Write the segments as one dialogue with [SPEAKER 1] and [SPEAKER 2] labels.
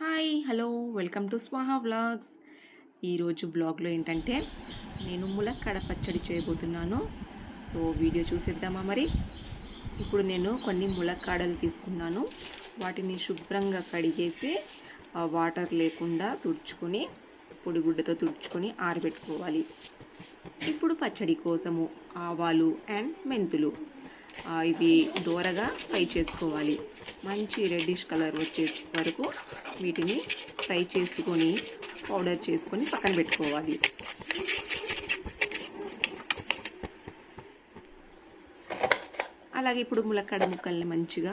[SPEAKER 1] Hi hello welcome to Swaha vlogs. ఈరోజు బ్లాగ్లో ఏంటంటే నేను ములక్కాడ పచ్చడి చేయబోతున్నాను. సో వీడియో చూసేద్దామా మరి? ఇప్పుడు నేను కొన్ని ములక్కాడలు తీసుకున్నాను. వాటిని శుభ్రంగా కడిగేసి వాటర్ లేకుండా తుడుచుకొని పొడిగుడ్డతో తుడుచుకొని ఆరబెట్టుకోవాలి. ఇప్పుడు పచ్చడి కోసము ఆవాలు అండ్ మెంతులు. ఇవి దోరగా ఫ్రై చేసుకోవాలి. మంచి రెడ్డిష్ కలర్ వచ్చే వరకు వీటిని ఫ్రై చేసుకొని పౌడర్ చేసుకొని పక్కన పెట్టుకోవాలి. అలాగే ఇప్పుడు ములక్కాడ ముక్కల్ని మంచిగా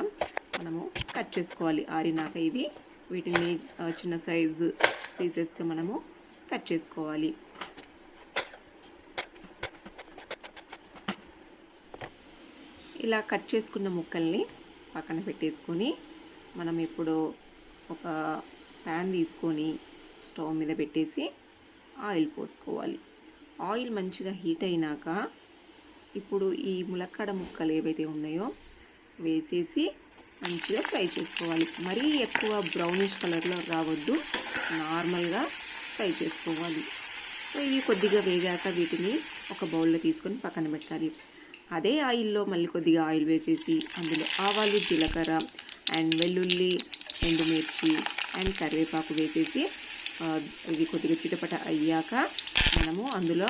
[SPEAKER 1] మనము కట్ చేసుకోవాలి. ఆరినాక ఇవి వీటిని చిన్న సైజు పీసెస్గా మనము కట్ చేసుకోవాలి. ఇలా కట్ చేసుకున్న ముక్కల్ని పక్కన పెట్టేసుకొని మనం ఇప్పుడు ఒక ప్యాన్ తీసుకొని స్టవ్ మీద పెట్టేసి ఆయిల్ పోసుకోవాలి. ఆయిల్ మంచిగా హీట్ అయినాక ఇప్పుడు ఈ ములక్కాడ ముక్కలు ఏవైతే ఉన్నాయో వేసేసి మంచిగా ఫ్రై చేసుకోవాలి. మరీ ఎక్కువ బ్రౌనిష్ కలర్లో రావద్దు నార్మల్గా ఫ్రై చేసుకోవాలి. సో ఇవి కొద్దిగా వేగాక వీటిని ఒక బౌల్లో తీసుకొని పక్కన పెట్టాలి. అదే ఆయిల్లో మళ్ళీ కొద్దిగా ఆయిల్ వేసేసి అందులో ఆవాలు జీలకర్ర అండ్ వెల్లుల్లి ఎండుమిర్చి అండ్ కరివేపాకు వేసేసి ఇది ఇవి కొద్దిగా చిటపట అయ్యాక మనము అందులో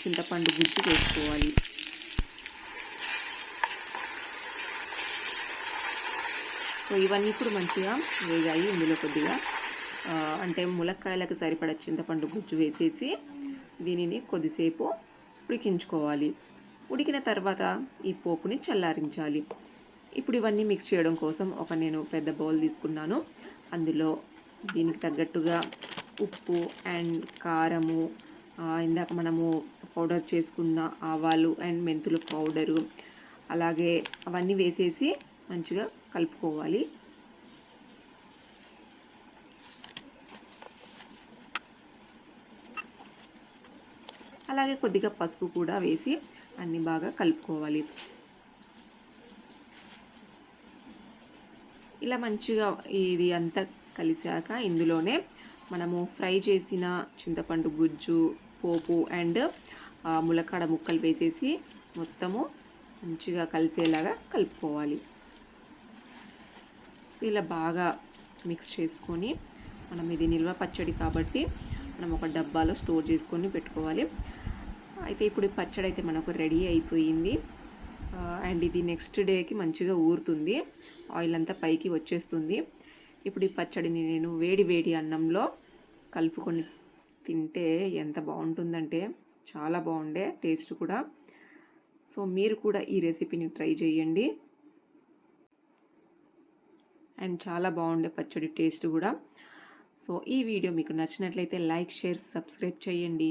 [SPEAKER 1] చింతపండు గుజ్జు వేసుకోవాలి. సో ఇవన్నీ ఇప్పుడు మంచిగా వేగాయి. ఇందులో కొద్దిగా అంటే ములక్కాయలకు సరిపడ చింతపండు గుజ్జు వేసేసి దీనిని కొద్దిసేపు ఉడికించుకోవాలి. ఉడికిన తర్వాత ఈ పోపుని చల్లారించాలి. ఇప్పుడు ఇవన్నీ మిక్స్ చేయడం కోసం ఒక నేను పెద్ద బౌల్ తీసుకున్నాను. అందులో దీనికి తగ్గట్టుగా ఉప్పు అండ్ కారము ఇందాక మనము పౌడర్ చేసుకున్న ఆవాలు అండ్ మెంతులు పౌడరు అలాగే అవన్నీ వేసేసి మంచిగా కలుపుకోవాలి. అలాగే కొద్దిగా పసుపు కూడా వేసి అన్నీ బాగా కలుపుకోవాలి. ఇలా మంచిగా ఇది అంతా కలిసాక ఇందులోనే మనము ఫ్రై చేసిన చింతపండు గుజ్జు పోపు అండ్ ములకాడ ములక్కాడ ముక్కలు వేసేసి మొత్తము మంచిగా కలిసేలాగా కలుపుకోవాలి. సో ఇలా బాగా మిక్స్ చేసుకొని మనం ఇది నిల్వ పచ్చడి కాబట్టి మనం ఒక డబ్బాలో స్టోర్ చేసుకొని పెట్టుకోవాలి. అయితే ఇప్పుడు ఈ పచ్చడి అయితే మనకు రెడీ అయిపోయింది. అండ్ ఇది నెక్స్ట్ డేకి మంచిగా ఊరుతుంది. ఆయిల్ అంతా పైకి వచ్చేస్తుంది. ఇప్పుడు ఈ పచ్చడిని నేను వేడి వేడి అన్నంలో కలుపుకొని తింటే ఎంత బాగుంటుందంటే చాలా బాగుండే టేస్ట్ కూడా. సో మీరు కూడా ఈ రెసిపీని ట్రై చేయండి. అండ్ చాలా బాగుండే పచ్చడి టేస్ట్ కూడా. సో ఈ వీడియో మీకు నచ్చినట్లయితే లైక్ షేర్ సబ్స్క్రైబ్ చేయండి.